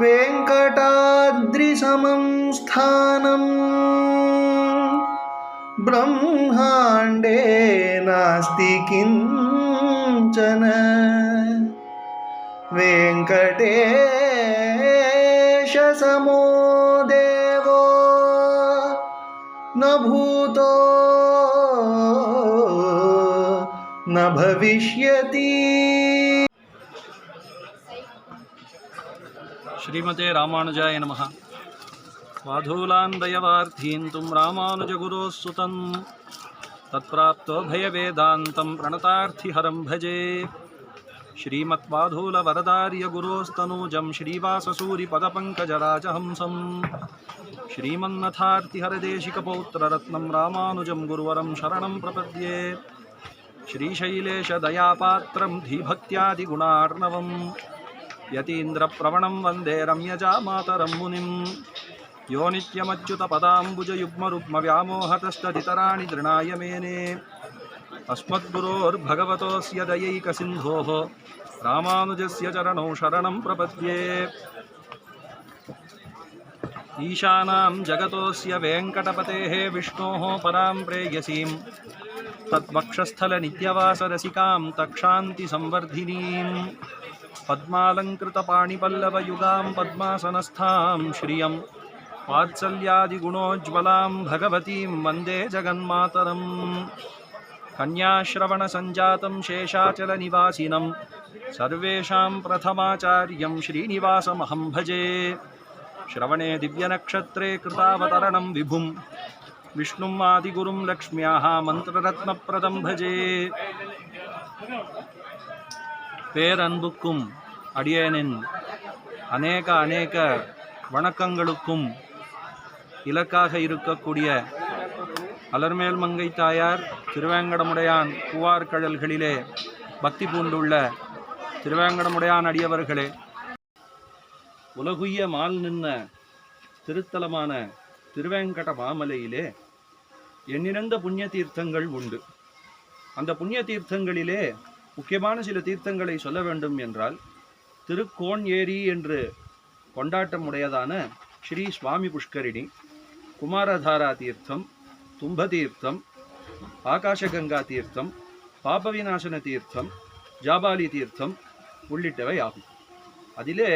वेङ्कटाद्रिसमं स्थानम् ब्रह्माण्डे नास्ति किंचन। वेङ्कटेशसमो देवो न भूतो न भविष्यति। श्रीमते रामानुजाय नमः। वाधूलान्दयवार्थीं तुं रामानुजगुरोः सुतं तत्प्राप्तो भयवेदान्तं प्रणतार्थिहरं भजे। श्रीमत्वाधूलवरदार्यगुरोस्तनूजं श्रीवाससूरिपदपङ्कजराजहंसं श्रीमन्नथार्तिहरदेशिकपौत्ररत्नं रामानुजं गुरुवरं शरणं प्रपद्ये। श्रीशैलेशदयापात्रं धीभक्त्यादिगुणार्णवम्। यतीन्द्रप्रवणं वंदे रम्यजामातरं मुनिं यो नित्यमच्युतपदाम्बुजयुग्मरुग्मव्यामोहतस्तदितराणि दृणाय मेने। अस्मद्गुरोर्भगवतोऽस्य दयैकसिन्धोः रामानुजस्य चरणौ शरणं प्रपद्ये। ईशानां जगतोऽस्य वेङ्कटपतेः विष्णोः परां प्रेयसीं तद्वक्षस्थलनित्यवासरसिकां तक्षान्तिसंवर्धिनीं पद्मालङ्कृतपाणिपल्लवयुगां पद्मासनस्थां श्रियं भगवतीं वंदे जगन्मातरम्। कन्याश्रवणसञ्जातं शेषाचलनिवासिनं सर्वेषां प्रथमाचार्यं श्रीनिवासमहं भजे। श्रवणे दिव्यनक्षत्रे कृतावतरणं विभुं विष्णुम् आदिगुरुं लक्ष्म्याः मन्त्ररत्नप्रदं भजे। பேரன்புக்கும் அடியனின் அநேக அநேக வணக்கங்களுக்கும் இலக்காக இருக்கக்கூடிய அலர்மேல் மங்கை தாயார் திருவேங்கடமுடையான் பூவார்கழல்களிலே பக்தி பூண்டுள்ள திருவேங்கடமுடையான் அடியவர்களே உலகுய்ய மால் நின்ன திருத்தலமான திருவேங்கட மாமலையிலே எண்ணிறந்த புண்ணிய தீர்த்தங்கள் உண்டு. அந்த புண்ணிய தீர்த்தங்களிலே முக்கியமான சில தீர்த்தங்களை சொல்ல வேண்டும் என்றால் திருக்கோன் ஏரி என்று கொண்டாட்டமுடையதான ஸ்ரீ சுவாமி புஷ்கரிணி குமாரதாரா தீர்த்தம் தும்ப தீர்த்தம் ஆகாஷகங்கா தீர்த்தம் பாபவிநாசன தீர்த்தம் ஜாபாலி தீர்த்தம் உள்ளிட்டவை ஆகும். அதிலே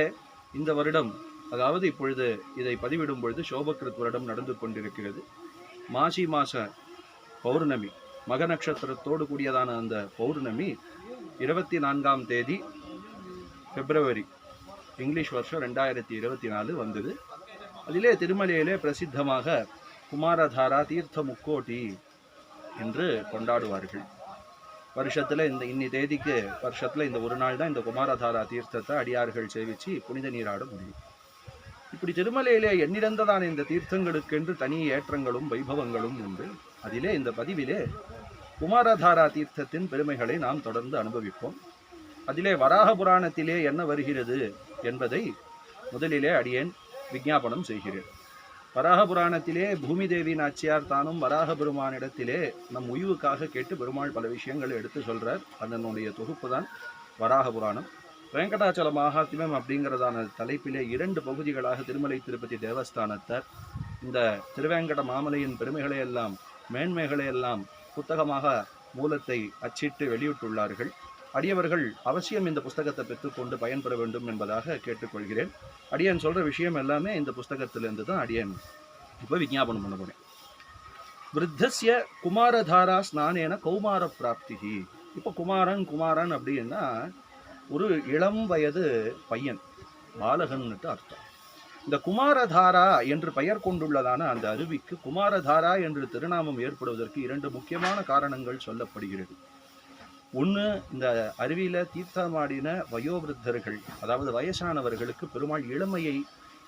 இந்த வருடம் அதாவது இப்பொழுது இதை பதிவிடும் பொழுது சோபகிருத் வருடம் நடந்து கொண்டிருக்கிறது. மாசி மாச பௌர்ணமி. மக நட்சத்திரத்தோடு கூடியதான அந்த பௌர்ணமி இருபத்தி நான்காம் தேதி பிப்ரவரி இங்கிலீஷ் வருஷம் ரெண்டாயிரத்தி இருபத்தி நாலு வந்தது. அதிலே திருமலையிலே பிரசித்தமாக குமாரதாரா தீர்த்த முக்கோட்டி என்று கொண்டாடுவார்கள். வருஷத்தில் இந்த இன்னி தேதிக்கு வருஷத்தில் இந்த ஒரு நாள் தான் இந்த குமாரதாரா தீர்த்தத்தை அடியார்கள் சேவித்து புனித நீராட முடியும். இப்படி திருமலையிலே எண்ணிறந்ததான இந்த தீர்த்தங்களுக்கென்று தனி ஏற்றங்களும் வைபவங்களும் உண்டு. அதிலே இந்த பதிவிலே குமாரதாரா தீர்த்தத்தின் பெருமைகளை நாம் தொடர்ந்து அனுபவிப்போம். அதிலே வராக புராணத்திலே என்ன வருகிறது என்பதை முதலிலே அடியேன் விஞ்ஞாபனம் செய்கிறேன். வராக புராணத்திலே பூமி தேவி நாச்சியார் தானும் வராக பெருமானிடத்திலே நம் உய்வுக்காக கேட்டு பெருமாள் பல விஷயங்களை எடுத்து சொல்கிறார் அதனுடைய தொகுப்பு தான் வராக புராணம். வெங்கடாச்சல மகாத்மியம் அப்படிங்கிறதான தலைப்பிலே இரண்டு பகுதிகளாக திருமலை திருப்பதி தேவஸ்தானத்தார் இந்த திருவேங்கட மாமலையின் பெருமைகளை எல்லாம் மேன்மைகளை எல்லாம் புத்தகமாக மூலத்தை அச்சிட்டு வெளியிட்டுள்ளார்கள். அடியவர்கள் அவசியம் இந்த புஸ்தகத்தை பெற்றுக்கொண்டு பயன்பெற வேண்டும் என்பதாக கேட்டுக்கொள்கிறேன். அடியன் சொல்கிற விஷயம் எல்லாமே இந்த புஸ்தகத்திலிருந்து தான் அடியன் இப்போ விஞ்ஞாபனம் பண்ண போறேன். விருத்தஸ்ய குமாரதாரா ஸ்நானேன கௌமார பிராப்திகி இப்போ குமாரன் குமாரன் அப்படின்னா ஒரு இளம் வயது பையன் பாலகன்னுட்டு அர்த்தம். இந்த குமாரதாரா என்று பெயர் கொண்டுள்ளதான அந்த அருவிக்கு குமாரதாரா என்று திருநாமம் ஏற்படுவதற்கு இரண்டு முக்கியமான காரணங்கள் சொல்லப்படுகிறது. ஒன்று இந்த அருவியில் தீர்த்தமாடின வயோவிருத்தர்கள் அதாவது வயசானவர்களுக்கு பெருமாள் இளமையை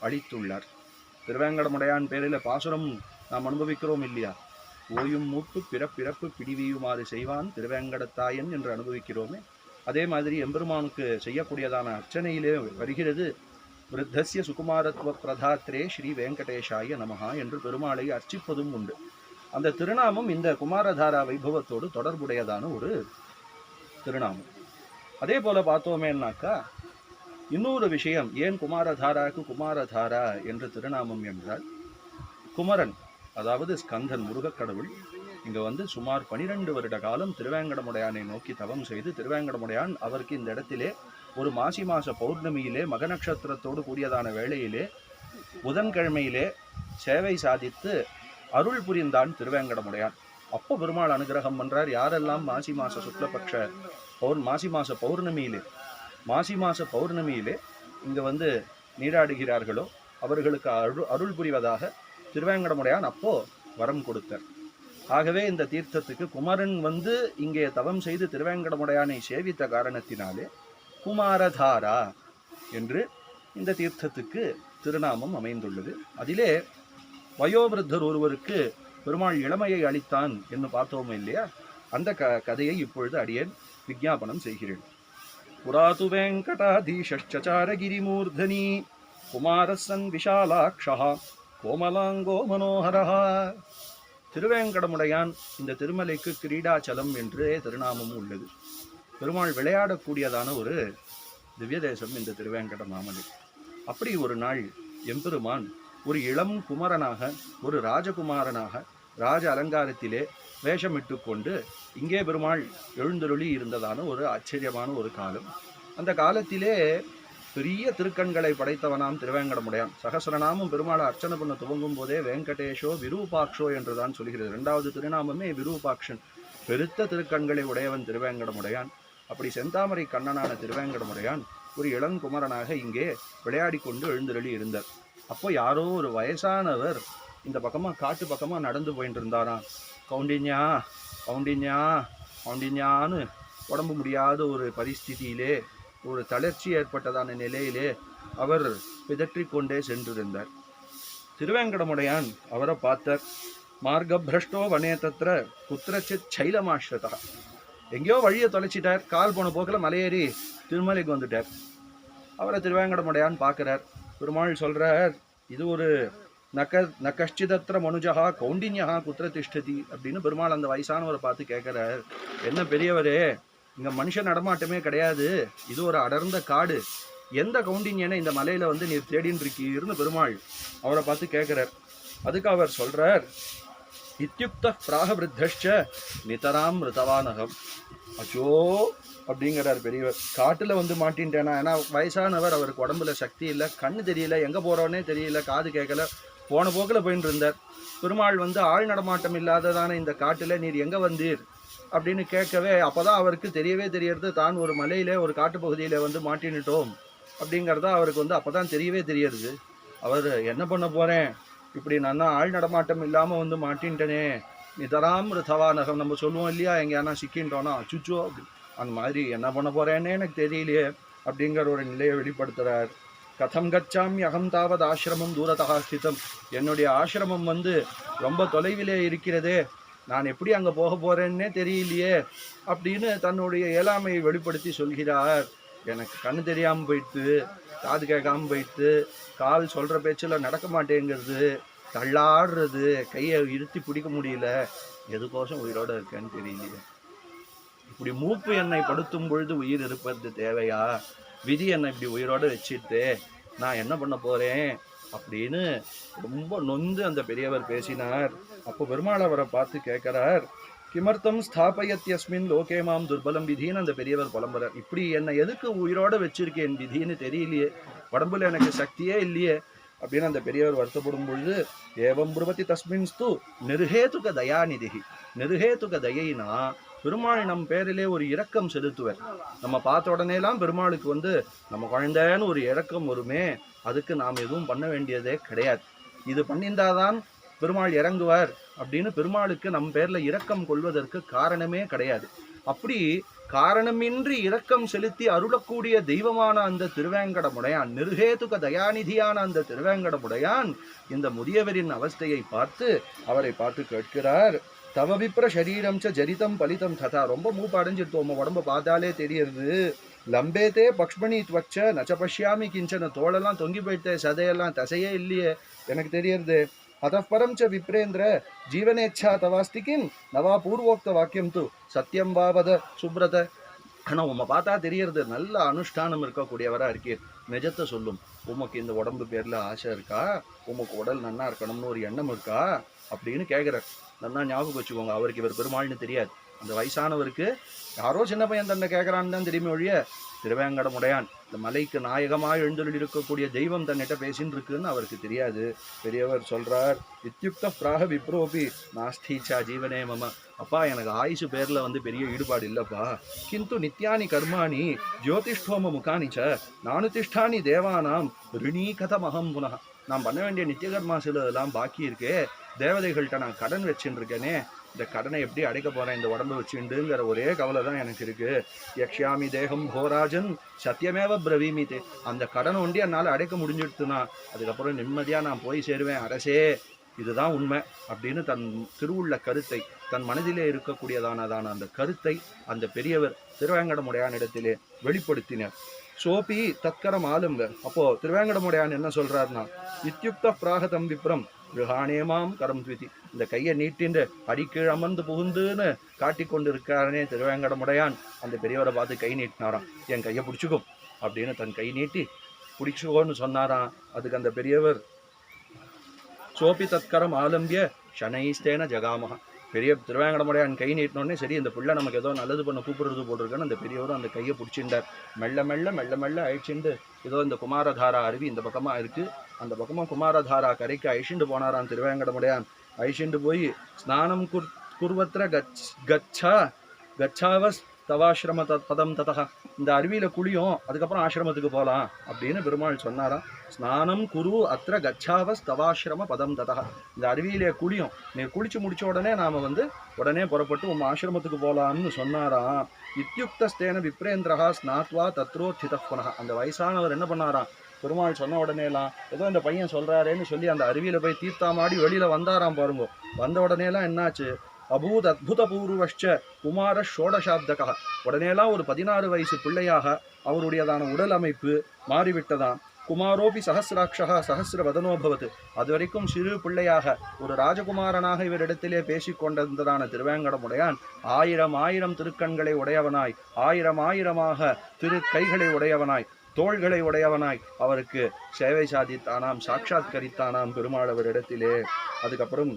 அளித்துள்ளார். திருவேங்கடமுடையான் பேரில் பாசுரம் நாம் அனுபவிக்கிறோம் இல்லையா? ஓயும் மூப்பு பிறப்பிறப்பு பிடிவியுமாறு செய்வான் திருவேங்கடத்தாயன் என்று அனுபவிக்கிறோமே. அதே மாதிரி எம்பெருமானுக்கு செய்யக்கூடியதான அர்ச்சனையிலே வருகிறது விருத்தசிய சுகுமாரத்துவ பிரதாத்ரே ஸ்ரீ வெங்கடேஷாய நமஹா என்று பெருமாளை அர்ச்சிப்பதும் உண்டு. அந்த திருநாமம் இந்த குமாரதாரா வைபவத்தோடு தொடர்புடையதான ஒரு திருநாமம். அதே போல பார்த்தோமேனாக்கா இன்னொரு விஷயம் ஏன் குமாரதாராக்கு குமாரதாரா என்று திருநாமம் என்றால் குமரன் அதாவது ஸ்கந்தன் முருகக் கடவுள் வந்து சுமார் பனிரெண்டு வருட காலம் திருவேங்கடமுடையானை நோக்கி தவம் செய்து திருவேங்கடமுடையான் அவருக்கு இந்த இடத்திலே ஒரு மாசி மாச பௌர்ணமியிலே மக நட்சத்திரத்தோடு கூடியதான வேளையிலே புதன்கிழமையிலே சேவை சாதித்து அருள் புரிந்தான் திருவேங்கடமுடையான். அப்போ பெருமாள் அனுகிரகம் பண்ணுறார் யாரெல்லாம் மாசி மாச சுக்லபக்ஷ பௌர் மாசி மாச பௌர்ணமியிலே மாசி மாச பௌர்ணமியிலே இங்கே வந்து நீராடுகிறார்களோ அவர்களுக்கு அருள் அருள் புரிவதாக திருவேங்கடமுடையான் அப்போ வரம் கொடுத்தார். ஆகவே இந்த தீர்த்தத்துக்கு குமரன் வந்து இங்கே தவம் செய்து திருவேங்கடமுடையானை சேவித்த காரணத்தினாலே குமாரதாரா என்று இந்த தீர்த்தத்துக்கு திருநாமம் அமைந்துள்ளது. அதிலே வயோவிருத்தர் ஒருவருக்கு பெருமாள் இளமையை அளித்தான் என்று பார்த்தோம் இல்லையா? அந்த க கதையை இப்பொழுது அடியேன் விஞ்ஞாபனம் செய்கிறேன். புராது வெங்கடாதீஷச்சாரகிரிமூர்தனி குமாரசன் விஷாலாட்சா கோமலாங்கோ மனோகரா திருவேங்கடமுடையான் இந்த திருமலைக்கு கிரீடாச்சலம் என்றே திருநாமம் உள்ளது. பெருமாள் விளையாடக்கூடியதான ஒரு திவ்ய தேசம் இந்த திருவேங்கட மாமலை அப்படி ஒரு நாள் எம்பெருமான் ஒரு இளம் குமரனாக ஒரு ராஜகுமாரனாக ராஜ அலங்காரத்திலே வேஷமிட்டு கொண்டு இங்கே பெருமாள் எழுந்தருளி இருந்ததான ஒரு ஆச்சரியமான ஒரு காலம். அந்த காலத்திலே பெரிய திருக்கண்களை படைத்தவனாம் திருவேங்கடமுடையான் சகசரநாமம் பெருமாளை அர்ச்சனை பண்ண துவங்கும் போதே வெங்கடேஷோ விரூபாக்ஷோ என்றுதான் சொல்கிறது. இரண்டாவது திருநாமமே விரூபாக்ஷன். பெருத்த திருக்கண்களை உடையவன் திருவேங்கடமுடையான் அப்படி செந்தாமரை கண்ணனான திருவேங்கடமுடையான் ஒரு இளங்குமரனாக இங்கே விளையாடி கொண்டு எழுந்தருளி இருந்தார். அப்போ யாரோ ஒரு வயசானவர் இந்த பக்கமாக காட்டு பக்கமாக நடந்து போயிட்டு இருந்தாராம் கவுண்டின்யா கவுண்டின்யா கவுண்டின்யான்னு உடம்பு முடியாத ஒரு பரிஸ்திதியிலே ஒரு தளர்ச்சி ஏற்பட்டதான நிலையிலே அவர் பிதற்றி கொண்டே சென்றிருந்தார். திருவேங்கடமுடையான் அவரை பார்த்தார். மார்கபிரஷ்டோ வனே தத்திர குத்திரச்சித் சைலமாஸ்ரதா எங்கேயோ வழியை தொலைச்சிட்டார். கால் போன போக்கில் மலையேறி திருமலைக்கு வந்துட்டார். அவரை திருவேங்கடமுடையான்னு பார்க்குறார். பெருமாள் சொல்கிறார் இது ஒரு நக்க நகஷ்டிதத்திர மனுஜகா கௌண்டின்யகா குத்திர திஷ்டதி அப்படின்னு பெருமாள் அந்த வயசானவரை பார்த்து கேட்குறார். என்ன பெரியவரே இங்கே மனுஷ நடமாட்டமே கிடையாது. இது ஒரு அடர்ந்த காடு. எந்த கவுண்டின்யனை இந்த மலையில் வந்து நீர் தேடின்னு இருக்கீர்னு பெருமாள் அவரை பார்த்து கேட்குறார். அதுக்கு அவர் சொல்கிறார் இத்தியுக்த பிராகவிருத்தஷ்ச நிதராம் ரிதவானகம் அச்சோ அப்படிங்கிறார் பெரியவர். காட்டில் வந்து மாட்டின்ட்டேனா? ஏன்னா வயசானவர் அவருக்கு உடம்புல சக்தி இல்லை கண்ணு தெரியல எங்கே போகிறோன்னே தெரியல காது கேட்கல போன போக்கில் போயின்னு இருந்தார். பெருமாள் வந்து ஆள் நடமாட்டம் இல்லாததான இந்த காட்டில் நீர் எங்கே வந்தீர்? அப்படின்னு கேட்கவே அப்போ தான் அவருக்கு தெரியவே தெரியறது தான் ஒரு மலையில் ஒரு காட்டுப்பகுதியில வந்து மாட்டினுட்டோம் அப்படிங்கிறத அவருக்கு வந்து அப்பதான் தெரியவே தெரியறது அவர் என்ன பண்ண போகிறேன் இப்படி நான் ஆள் நடமாட்டம் இல்லாமல் வந்து மாட்டின்ட்டனே. நிதராம் ரிதவானகம். நம்ம சொல்லுவோம் இல்லையா எங்கேயானா சிக்கின்றோன்னா அச்சுச்சோ அந்த மாதிரி என்ன பண்ண போகிறேன்னே எனக்கு தெரியலையே அப்படிங்கிற ஒரு நிலையை வெளிப்படுத்துகிறார் கதம் கச்சாமி அகம் தாவது ஆசிரமம் தூரதகா ஸ்திதம். என்னுடைய ஆசிரமம் வந்து ரொம்ப தொலைவிலே இருக்கிறதே நான் எப்படி அங்கே போக போகிறேன்னே தெரியலையே அப்படின்னு தன்னுடைய இயலாமையை வெளிப்படுத்தி சொல்கிறார். எனக்கு கண் தெரியாமல் போயிட்டு காது கேட்காம போயிட்டு கால் சொல்கிற பேச்சில் நடக்க மாட்டேங்கிறது. தள்ளாடுறது கையை இருத்தி பிடிக்க முடியல. எதுக்கோசம் உயிரோடு இருக்கேன்னு தெரியலையே. இப்படி மூப்பு என்னை படுத்தும் பொழுது உயிர் இருப்பது தேவையா? விதி என்னை இப்படி உயிரோடு வச்சுட்டு நான் என்ன பண்ண போகிறேன் அப்படின்னு ரொம்ப நொந்து அந்த பெரியவர் பேசினார். அப்போ பெருமாள் அவரை பார்த்து கேட்குறார் கிமர்த்தம் ஸ்தாபயத்யஸ்மின் லோகே மாம் துர்பலம் விதின்னு அந்த பெரியவர் புலம்புறார். இப்படி என்னை எதுக்கு உயிரோட வச்சிருக்கேன் விதின்னு தெரியலையே. உடம்புல எனக்கு சக்தியே இல்லையே. அப்படின்னு அந்த பெரியவர் வருத்தப்படும் பொழுது ஏவம் புருவதி தஸ்மின் ஸ்து நிருஹேதுக தயாநிதிகி நிருஹேதுக தயைனா பெருமாள் நம் பேரிலே ஒரு இரக்கம் செலுத்துவர். நம்ம பார்த்த உடனேலாம் பெருமாளுக்கு வந்து நம்ம குழந்தைன்னு ஒரு இரக்கம் வருமே அதுக்கு நாம் எதுவும் பண்ண வேண்டியதே கிடையாது. இது பண்ணியிருந்தாதான் பெருமாள் இறங்குவார். அப்படின்னு பெருமாளுக்கு நம் பேரில் இரக்கம் கொள்வதற்கு காரணமே கிடையாது. அப்படி காரணமின்றி இரக்கம் செலுத்தி அருளக்கூடிய தெய்வமான அந்த திருவேங்கடமுடையான் நிருகேதுக தயாநிதியான அந்த திருவேங்கடமுடையான் இந்த முதியவரின் அவஸ்தையை பார்த்து அவரை பார்த்து கேட்கிறார். தவபிப்ர சரீரம் ச ஜரிதம் பலிதம் ததா. ரொம்ப மூப்பு அடைஞ்சிருத்தோம் உங்க உடம்ப பார்த்தாலே தெரியறது லம்பேத்தே பக்ஷ்மணி துவச்ச நச்ச பஷ்யாமி கிஞ்சன தோளெல்லாம் தொங்கி போயிட்டே சதையெல்லாம் தசையே இல்லையே. எனக்கு தெரியறது அதப்பரம் ச விப்ரேந்திர ஜீவனேச்சா தவாஸ்தி கிம் நவா பூர்வோக்த வாக்கியம் து சத்தியம் வாவத சுப்ரத ஆனால் உம்மை பார்த்தா தெரியறது. நல்ல அனுஷ்டானம் இருக்கக்கூடியவராக இருக்கீர். நிஜத்தை சொல்லும். உமக்கு இந்த உடம்பு பேரில் ஆசை இருக்கா? உமக்கு உடல் நன்னா இருக்கணும்னு ஒரு எண்ணம் இருக்கா? அப்படின்னு கேட்குறார் நன்னா ஞாபகம் வச்சுக்கோங்க. அவருக்கு இவர் பெருமாள்னு தெரியாது. அந்த வயசானவருக்கு யாரோ சின்ன பையன் தன்னை கேட்குறான்னு தான் தெரியுமே ஒழிய திருவேங்கடமுடையான். இந்த மலைக்கு நாயகமாக எழுந்தருள் இருக்கக்கூடிய தெய்வம் தன்னிட்ட பேசின்னு இருக்குன்னு அவருக்கு தெரியாது. பெரியவர் சொல்றார் இத்தியுக்த பிராக விப்ரோபி நாஸ்தீச்சா ஜீவனே மம. அப்பா எனக்கு ஆயுசு பேரில் வந்து பெரிய ஈடுபாடு இல்லைப்பா. கிந்து நித்யானி கர்மாணி ஜோதிஷ்டோம முகானி ச நானுதிஷ்டானி தேவானாம் ரிணீ கதமகம் புனக. நான் பண்ண வேண்டிய நித்திய கர்மா சிலதெல்லாம் பாக்கி இருக்கே தேவதைகள்கிட்ட நான் கடன் வச்சுருக்கேனே இருக்கேனே இந்த கடனை எப்படி அடைக்க போகிறேன் இந்த உடம்பு வச்சுண்டுங்கிற ஒரே கவலை தான் எனக்கு இருக்குது யக்ஷாமி தேகம் போராஜன் சத்தியமேவ பிரவீமிதே. அந்த கடன் ஒண்டி என்னால் அடைக்க முடிஞ்சிடுத்துனா அதுக்கப்புறம் நிம்மதியாக நான் போய் சேருவேன் அரசே. இதுதான் உண்மை அப்படின்னு தன் திருவுள்ள கருத்தை தன் மனதிலே இருக்கக்கூடியதானதான அந்த கருத்தை அந்த பெரியவர் திருவேங்கடமுடையானிடத்திலே வெளிப்படுத்தினார். சோபி தத்கரம் ஆளுங்க. அப்போ திருவேங்கடமுடையான் என்ன சொல்றாருன்னா இத்தியுக்த பிராகதம் விப்ரம் கிருஹானேமாம் கரம் துவிதி. இந்த கையை நீட்டின்று அடிக்கீழ் அமர்ந்து புகுந்துன்னு காட்டி கொண்டிருக்கிறானே திருவேங்கடமுடையான். அந்த பெரியவரை பார்த்து கை நீட்டினாராம். என் கையை பிடிச்சிக்கும் அப்படின்னு தன் கை நீட்டி பிடிச்சுக்கோன்னு சொன்னாராம். அதுக்கு அந்த பெரியவர் சோபி தத்கரம் ஆலம்பிய ஷனைஸ்தேன ஜகாமகா பெரிய திருவேங்கடமுடையான் கை நீட்டினோடனே சரி இந்த பிள்ளை நமக்கு ஏதோ நல்லது பண்ண கூப்பிடுறது போட்டிருக்கேன்னு அந்த பெரியவரும் அந்த கையை பிடிச்சிண்டார் மெல்ல மெல்ல மெல்ல மெல்ல அழிச்சுண்டு ஏதோ இந்த குமாரதாரா அருவி இந்த பக்கமாக இருக்குது அந்த பக்கமாக குமாரதாரா கரைக்கு அழிச்சுண்டு போனாராம் திருவேங்கடமுடையான். அழிச்சுண்டு போய் ஸ்நானம் குர் குர்வத்திர கச் கச்சா கச்சாவஸ் தவாசிரம தத் பதம் ததா இந்த அருவியில் குளியும் அதுக்கப்புறம் ஆசிரமத்துக்கு போகலாம் அப்படின்னு பெருமாள் சொன்னாராம். ஸ்நானம் குரு அத்திர கச்சாவஸ் தவாசிரம பதம் ததா இந்த அருவியிலே குளியும். நீ குளிச்சு முடிச்ச உடனே நாம் வந்து உடனே புறப்பட்டு உம் ஆசிரமத்துக்கு போகலாம்னு சொன்னாராம். இத்தியுக்தஸ்தேன விப்ரேந்திரா ஸ்நாத்வா தத்ரோத்தித புனக அந்த வயசானவர் என்ன பண்ணாராம்? பெருமாள் சொன்ன உடனேலாம் ஏதோ இந்த பையன் சொல்கிறாரேன்னு சொல்லி அந்த அருவியில் போய் தீர்த்தாமாடி வெளியில் வந்தாராம் பாருங்க. வந்த உடனேலாம் என்னாச்சு? அபூத் அத்புத பூர்வஷ்ட குமார ஷோடசாப்தகா. உடனேலாம் ஒரு பதினாறு வயசு பிள்ளையாக அவருடையதான உடல் அமைப்பு மாறிவிட்டதாம். குமாரோபி சஹசிராட்சகா சஹசிர வதனோபவத் அது வரைக்கும் சிறு பிள்ளையாக ஒரு ராஜகுமாரனாக இவரிடத்திலே பேசிக் கொண்டிருந்ததான திருவேங்கடமுடையான் ஆயிரம் ஆயிரம் திருக்கண்களை உடையவனாய் ஆயிரம் ஆயிரமாக திரு கைகளை உடையவனாய் தோள்களை உடையவனாய் அவருக்கு சேவை சாதித்தானாம் சாட்சாத்கரித்தானாம் பெருமாள் அவரிடத்திலே அதுக்கப்புறம்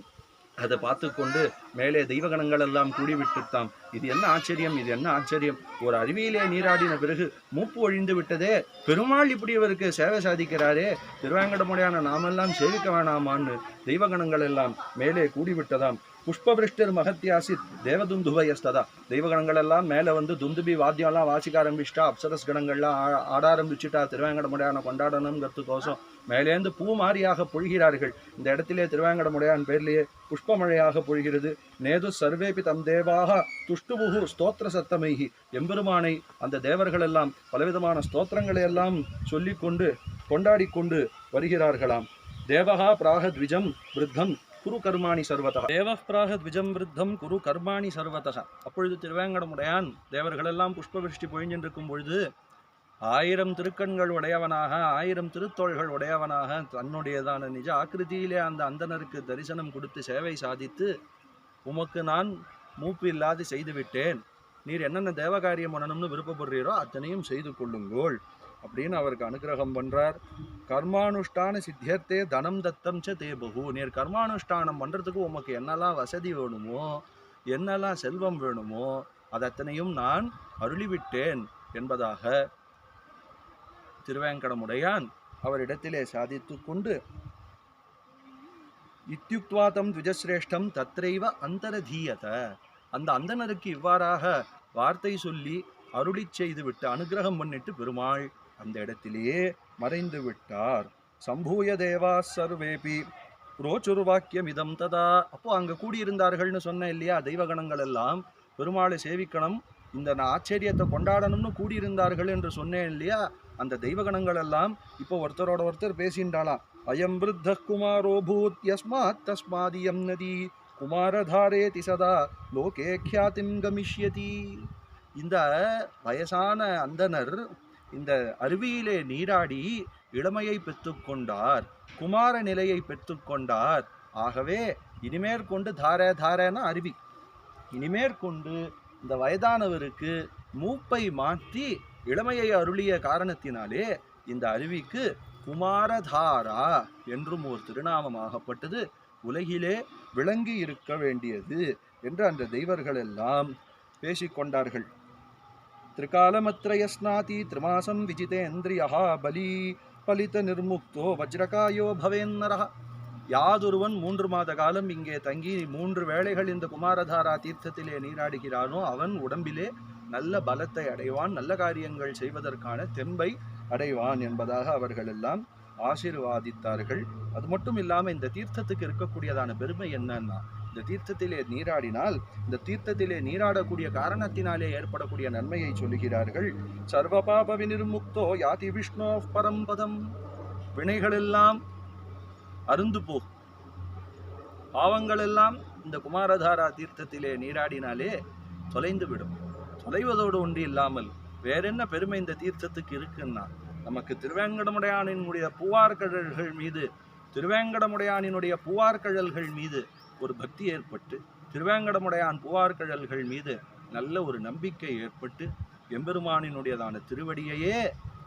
அதை பார்த்து கொண்டு மேலே தெய்வகணங்கள் எல்லாம் கூடிவிட்டுத்தாம் இது என்ன ஆச்சரியம்? இது என்ன ஆச்சரியம்? ஒரு அருவியிலே நீராடின பிறகு மூப்பு ஒழிந்து விட்டதே. பெருமாள் இப்படி இவருக்கு சேவை சாதிக்கிறாரே. திருவேங்கடமுடையான நாமெல்லாம் சேவிக்க வேணாமான்னு தெய்வகணங்கள் எல்லாம் மேலே கூடிவிட்டதாம். புஷ்பவிருஷ்டர் மகத்தியாசித் தேவதுந்துபயஸ்ததா தெய்வகணங்கள் எல்லாம் மேலே வந்து துந்துபி வாத்தியம்லாம் வாசிக்க ஆரம்பிச்சிட்டா அப்சரஸ் கணங்கள்லாம் ஆ- ஆட ஆரம்பிச்சுட்டா திருவேங்கடமுடையான கொண்டாடணுங்கிறதுக்கோசம் மேலேந்து பூ மாறியாக பொழிகிறார்கள். இந்த இடத்திலே திருவேங்கடமுடையான் பேர்லேயே புஷ்பமழையாக பொழிகிறது. நேது சர்வேபி தம் தேவாக துஷ்டுபுகு ஸ்தோத்திர சத்தமைகி எம்பெருமானை அந்த தேவர்கள் எல்லாம் பலவிதமான ஸ்தோத்திரங்களை எல்லாம் சொல்லிக்கொண்டு கொண்டாடி கொண்டு வருகிறார்களாம். தேவகா பிராக த்விஜம் விருத்தம் குரு கர்மாணி சர்வதா. தேவப்பிராக பிராக த்விஜம் விருத்தம் குரு கர்மாணி சர்வதா அப்பொழுது திருவேங்கடமுடையான் தேவர்களெல்லாம் புஷ்பவிருஷ்டி பொழிஞ்சின்றிருக்கும் பொழுது ஆயிரம் திருக்கண்கள் உடையவனாக ஆயிரம் திருத்தோள்கள் உடையவனாக தன்னுடையதான நிஜ ஆக்கிருதியிலே அந்த அந்தனருக்கு தரிசனம் கொடுத்து சேவை சாதித்து உமக்கு நான் மூப்பு இல்லாது செய்துவிட்டேன் நீர் என்னென்ன தேவகாரியம் பண்ணணும்னு விருப்பப்படுறீரோ அத்தனையும் செய்து கொள்ளுங்கோள். அப்படின்னு அவருக்கு அனுகிரகம் பண்றார். கர்மானுஷ்டான சித்தியர்த்தே தனம் தத்தம் ச தே பகு. நீர் கர்மானுஷ்டானம் பண்றதுக்கு உமக்கு என்னெல்லாம் வசதி வேணுமோ என்னெல்லாம் செல்வம் வேணுமோ அது அத்தனையும் நான் அருளிவிட்டேன் என்பதாக திருவேங்கடமுடையான் அவரிடத்திலே சாதித்து கொண்டு இத்தியுக்துவாதம் துஜசிரேஷ்டம் தத்ரைவ அந்தரதீயத. அந்த அந்தணருக்கு இவ்வாறாக வார்த்தை சொல்லி அருளிச் செய்து விட்டு அனுகிரகம் பண்ணிட்டு பெருமாள் அந்த இடத்திலேயே மறைந்து விட்டார். சம்பூய தேவா சர்வேபி. ரோச்சுரு வாக்கியம் இதம் ததா. அப்போ அங்கே கூடியிருந்தார்கள்னு சொன்னேன் இல்லையா தெய்வகணங்கள் எல்லாம். பெருமாளை சேவிக்கணும் இந்த நான் ஆச்சரியத்தை கொண்டாடணும்னு கூடியிருந்தார்கள் என்று சொன்னேன் இல்லையா அந்த தெய்வகணங்கள் எல்லாம். இப்போ ஒருத்தரோட ஒருத்தர் பேசின்றாளாம் அயம் விருத்த குமாரோ பூத் யஸ்மாத் தஸ்மாதியம் நதி. குமாரதாரேதி சதா லோகே கியாதிம் கமிஷ்யதி. இந்த வயசான அந்தனர் இந்த அருவியிலே நீராடி இளமையை பெற்றுக்கொண்டார் குமார நிலையை பெற்றுக்கொண்டார். ஆகவே இனிமேற்கொண்டு தார தாரன அருவி. இனிமேற்கொண்டு இந்த வயதானவருக்கு மூப்பை மாற்றி இளமையை அருளிய காரணத்தினாலே இந்த அருவிக்கு குமாரதாரா என்றும் ஒரு திருநாமமாகப்பட்டது உலகிலே விளங்கி இருக்க வேண்டியது என்று அந்த தெய்வர்கள் எல்லாம் பேசிக்கொண்டார்கள். திரிகாலமத்ரயஸ்நாதி திரிமாசம் விஜிதேந்திரியா பலி பலித்த நிர்முக்தோ வஜ்ரகாயோ பவேன்னரஹ யாதொருவன் மூன்று மாத காலம் இங்கே தங்கி மூன்று வேளைகள் இந்த குமாரதாரா தீர்த்தத்திலே நீராடுகிறானோ அவன் உடம்பிலே நல்ல பலத்தை அடைவான் நல்ல காரியங்கள் செய்வதற்கான தெம்பை அடைவான் என்பதாக அவர்கள் எல்லாம் ஆசீர்வாதித்தார்கள். அது மட்டும் இல்லாமல் இந்த தீர்த்தத்துக்கு இருக்கக்கூடியதான பெருமை என்னன்னா இந்த தீர்த்தத்திலே நீராடினால் இந்த தீர்த்தத்திலே நீராடக்கூடிய காரணத்தினாலே ஏற்படக்கூடிய நன்மையை சொல்லுகிறார்கள். சர்வ பாப வினிர்முக்தோ யாதி விஷ்ணோ பரம்பதம் வினைகளெல்லாம் அருந்து போ. பாவங்களெல்லாம் இந்த குமாரதாரா தீர்த்தத்திலே நீராடினாலே தொலைந்து விடும். தொலைவதோடு ஒன்று இல்லாமல் வேறென்ன பெருமை இந்த தீர்த்தத்துக்கு இருக்குன்னா? நமக்கு திருவேங்கடமுடையானினுடைய பூவார்கழல்கள் மீது திருவேங்கடமுடையானினுடைய பூவார்கழல்கள் மீது ஒரு பக்தி ஏற்பட்டு திருவேங்கடமுடையான் பூவார்கழல்கள் மீது நல்ல ஒரு நம்பிக்கை ஏற்பட்டு எம்பெருமானினுடையதான திருவடியையே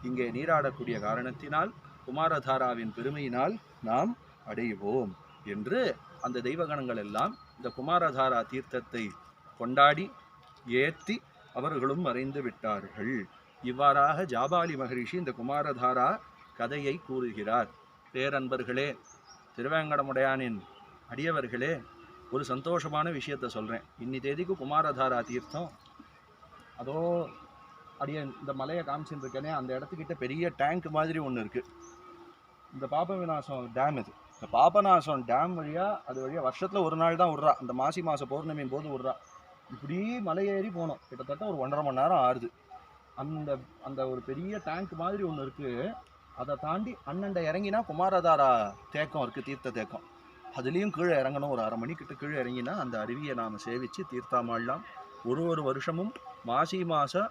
இங்கே நீராடக்கூடிய காரணத்தினால் குமாரதாராவின் பெருமையினால் நாம் அடைவோம் என்று அந்த தெய்வகணங்கள் எல்லாம் இந்த குமாரதாரா தீர்த்தத்தை கொண்டாடி ஏற்றி அவர்களும் மறைந்து விட்டார்கள். இவ்வாறாக ஜாபாலி மகரிஷி இந்த குமாரதாரா கதையை கூறுகிறார். பேரன்பர்களே திருவேங்கடமுடையானின் அடியவர்களே ஒரு சந்தோஷமான விஷயத்த சொல்கிறேன் இன்னி தேதிக்கு குமாரதாரா தீர்த்தம். அதோ அடிய இந்த மலையை காமிச்சுட்டு இருக்கேனே அந்த இடத்துக்கிட்ட பெரிய டேங்க் மாதிரி ஒன்று இருக்குது இந்த பாப விநாசம் டேம் இது. இந்த பாபநாசம் டேம் வழியாக அது வழியாக வருஷத்தில் ஒரு நாள் தான் விட்றா. இந்த மாசி மாத பௌர்ணமியின் போது விட்றா. இப்படி மலை ஏறி போனோம். கிட்டத்தட்ட ஒரு ஒன்றரை மணி நேரம் ஆறுது. அந்த அந்த ஒரு பெரிய டேங்க் மாதிரி ஒன்று இருக்குது அதை தாண்டி அண்ணண்ட இறங்கினா குமாரதாரா தேக்கம் இருக்குது தீர்த்த தேக்கம். அதுலேயும் கீழே இறங்கணும். ஒரு அரை மணிக்கிட்ட கீழே இறங்கினா அந்த அருவியை நாம் சேவித்து தீர்த்தாமாடலாம் ஒரு ஒரு வருஷமும் மாசி மாத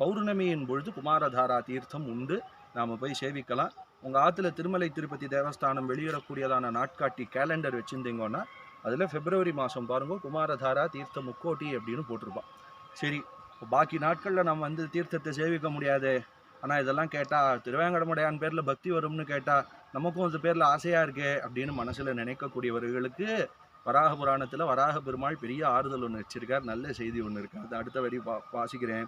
பௌர்ணமியின் பொழுது குமாரதாரா தீர்த்தம் உண்டு. நாம் போய் சேவிக்கலாம். உங்கள் ஆற்றுல திருமலை திருப்பதி தேவஸ்தானம் வெளியிடக்கூடியதான நாட்காட்டி கேலண்டர் வச்சுருந்தீங்கன்னா அதில் பிப்ரவரி மாதம் பாருங்கள் குமாரதாரா தீர்த்த முக்கோட்டி அப்படின்னு போட்டிருப்பான். சரி பாக்கி நாட்களில் நம்ம வந்து தீர்த்தத்தை சேவிக்க முடியாது? ஆனால் இதெல்லாம் கேட்டால் திருவேங்கடமுடையான் பேரில் பக்தி வரும்னு கேட்டால் நமக்கும் அந்த பேரில் ஆசையாக இருக்கே அப்படின்னு மனசில் நினைக்கக்கூடியவர்களுக்கு வராக புராணத்தில் வராக பெருமாள் பெரிய ஆறுதல் ஒன்று வச்சிருக்கார். நல்ல செய்தி ஒன்று இருக்கு. அது அடுத்த வரி வா வாசிக்கிறேன்.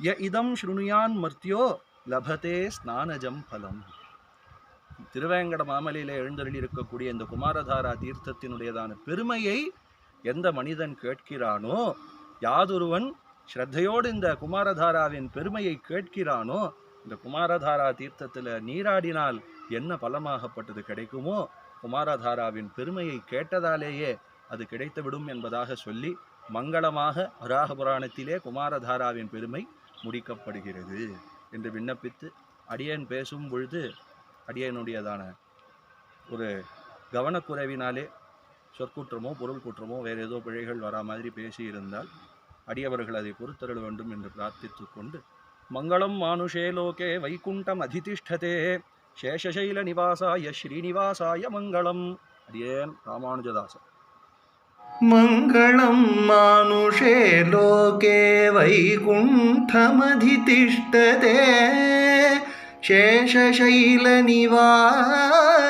ய இதம் ஸ்ருணுயான் மர்த்தியோ லபதே ஸ்நானஜம் பலம். திருவேங்கட மாமலையில் எழுந்தருளி இருக்கக்கூடிய இந்த குமாரதாரா தீர்த்தத்தினுடையதான பெருமையை எந்த மனிதன் கேட்கிறானோ யாதொருவன் ஸ்ரத்தையோடு இந்த குமாரதாராவின் பெருமையை கேட்கிறானோ இந்த குமாரதாரா தீர்த்தத்தில் நீராடினால் என்ன பலமாகப்பட்டது கிடைக்குமோ? குமாரதாராவின் பெருமையை கேட்டதாலேயே அது கிடைத்துவிடும் என்பதாக சொல்லி மங்களமாக வராக புராணத்திலே குமாரதாராவின் பெருமை முடிக்கப்படுகிறது என்று விண்ணப்பித்து அடியேன் பேசும் பொழுது அடியனுடையதான ஒரு கவனக்குறைவினாலே சொற்குற்றமோ பொருள் குற்றமோ வேறு ஏதோ பிழைகள் வரா மாதிரி பேசியிருந்தால் அடியவர்கள் அதை பொறுத்தருள வேண்டும் என்று பிரார்த்தித்து கொண்டு மங்களம் மானுஷே லோகே வைகுண்டம் அதிதிஷ்டதே சேஷசைல நிவாசாய ஸ்ரீனிவாசாய மங்களம் அடியேன் ராமானுஜதாசன் मङ्गलं मानुषे लोके वैकुण्ठमधितिष्ठते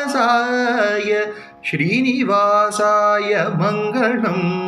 शेषशैलनिवासाय श्रीनिवासाय मङ्गलम्